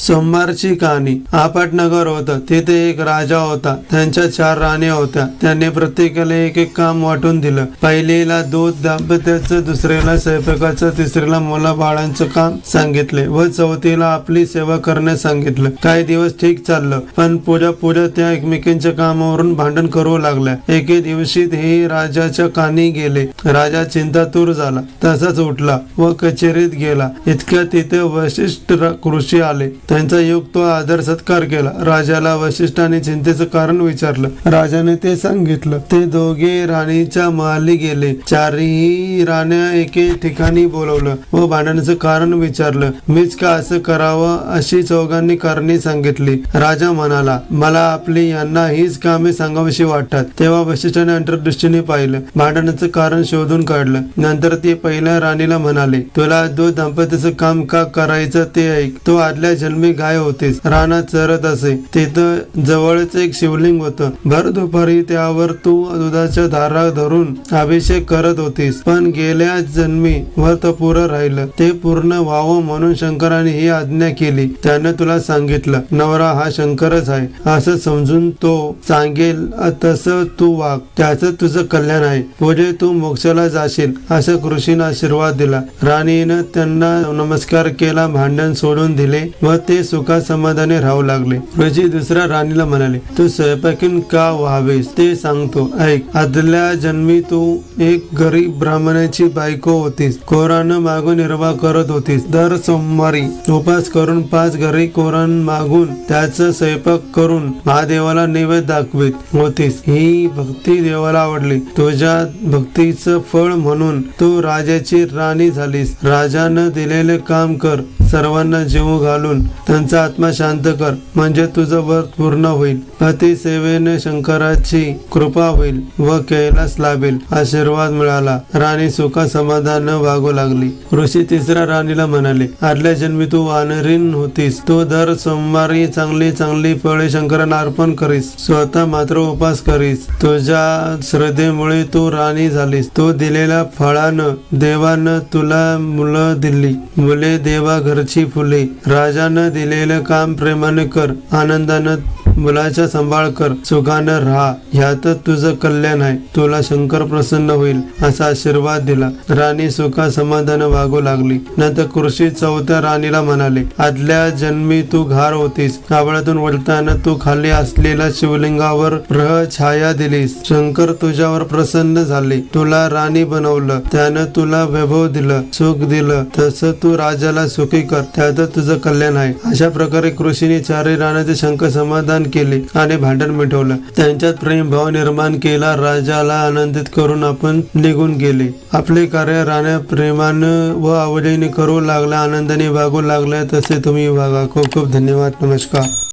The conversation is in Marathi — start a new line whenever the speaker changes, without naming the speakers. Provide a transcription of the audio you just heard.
सोमवारची कहाणी. आपटनगर होतं. तिथे एक राजा होता. त्यांच्या चार राण्या होत्या. त्यांनी प्रत्येकाला एक एक काम वाटून दिलं. पहिलीला दूध दाम्पत्याचं दुसरीला स्वयंपाकाचं तिसरीला मुला बाळांचं काम सांगितले व चौथीला आपली सेवा करण्यास सांगितलं. काही दिवस ठीक चाललं. पण पुढ्या पुढे त्या एकमेकींच्या कामावरून भांडण करू लागल्या. एके दिवशी हे राजाच्या कानी गेले. राजा चिंतातूर झाला. तसाच उठला व कचेरीत गेला. इतक्या तिथे वशिष्ठ कृषी ऋषी आले. त्यांचा युक्त तो आदर सत्कार केला. राजाला वशिष्ठाने चिंतेचं कारण विचारलं. राजाने ते सांगितलं ते दोघे राणीच्या महाली गेले. चारही राण्या एके ठिकाणी बोलवलं व भांडणाचं कारण विचारलं. मीच का असं करावं अशी चौघांनी कारणे सांगितली. राजा म्हणाला मला आपली यांना हीच कामे सांगावीशी वाटतात. तेव्हा वशिष्ठाने अंतर्दृष्टीने पाहिलं. भांडणाचं कारण शोधून काढलं. नंतर ते पहिल्या राणीला म्हणाले तुला दो दाम्पत्याचं काम का करायचं ते ऐक. तो आदल्या जन्म गाय होतीस रानात चरत असे. तिथं जवळच एक शिवलिंग होतं. भर दुपारी त्यावर तू दुधाच्या धारा धरून अभिषेक करत होतीस. पण गेल्या जन्मी व्रत पुरं राहिलं. ते पूर्ण व्हावं म्हणून शंकराने ही आज्ञा केली. त्यानं तुला सांगितलं नवरा हा शंकरच आहे. असं समजून तो सांगेल तसं तू वाग. त्याचं तुझं कल्याण आहे. पुढे तू मोक्षाला जाशील. असं कृषीनं आशीर्वाद दिला. राणीनं त्यांना नमस्कार केला भांडण सोडून दिले व ते सुखा समाधाने राहू लागले. ऋषी दुसऱ्या राणीला म्हणाले तू स्वयंपाकीन का व्हावेस? ते सांगतो ऐक आदल्या जन्मी तू एक गरीब ब्राह्मणाची बायको होतीस. कोरानं मागून निर्वाह करत होतीस. दर सोमवारी उपास करून पाच घरी कोरान मागून त्याचा स्वयंपाक करून महादेवाला नैवेद्य दाखवित होतीस. ही भक्ती देवाला आवडली. तुझ्या भक्तीचं फळ म्हणून तू राजाची राणी झालीस. राजानं दिलेले काम कर. सर्वांना जीव घालून त्यांचा आत्मा शांत कर म्हणजे तुझं व्रत पूर्ण होईल. अतिसेवेने शंकराची कृपा होईल व कैलास लाभेल. आशीर्वाद मिळाला. राणी सुखा समाधान वागू लागली. ऋषी तिसऱ्या राणीला म्हणाले आदल्या जन्मी तू वानरीन होतीस. तू दर सोमवारी चांगली चांगली फळे शंकरांना अर्पण करीस. स्वतः मात्र उपास करीस. तुझ्या श्रद्धेमुळे तू राणी झालीस. तो दिलेल्या फळानं देवानं तुला मुलं दिली. मुले देवा घरची फुले. राजानं दिलेलं काम प्रेमाने कर आनंदानं मुलाचा सांभाळ कर सुखानं राहा. ह्यातच तुझं कल्याण आहे. तुला शंकर प्रसन्न होईल असा आशीर्वाद दिला. राणी सुखा समाधान वागू लागली. नंतर कृषी चौथ्या राणीला म्हणाले आदल्या जन्मी तू घार होतीस. कावळातून वळताना तू खाली असलेल्या शिवलिंगावर ग्रह छाया दिलीस. शंकर तुझ्यावर प्रसन्न झाले. तुला राणी बनवलं. त्यानं तुला वैभव दिलं सुख दिलं. तसं तू राजाला सुखी कर. त्यातच तुझं कल्याण आहे. अशा प्रकारे कृषीने चारही राणाचे शंकर समाधान केले आणि भांडण मिटवलं. त्यांच्यात प्रेम भाव निर्माण केला. राजाला आनंदित करून आपण निघून गेले. आपले कार्य राण्या प्रेमानं व आवडीने करू लागला. आनंदाने वागू लागल्या तसे तुम्ही वागा. खूप खूप धन्यवाद. नमस्कार.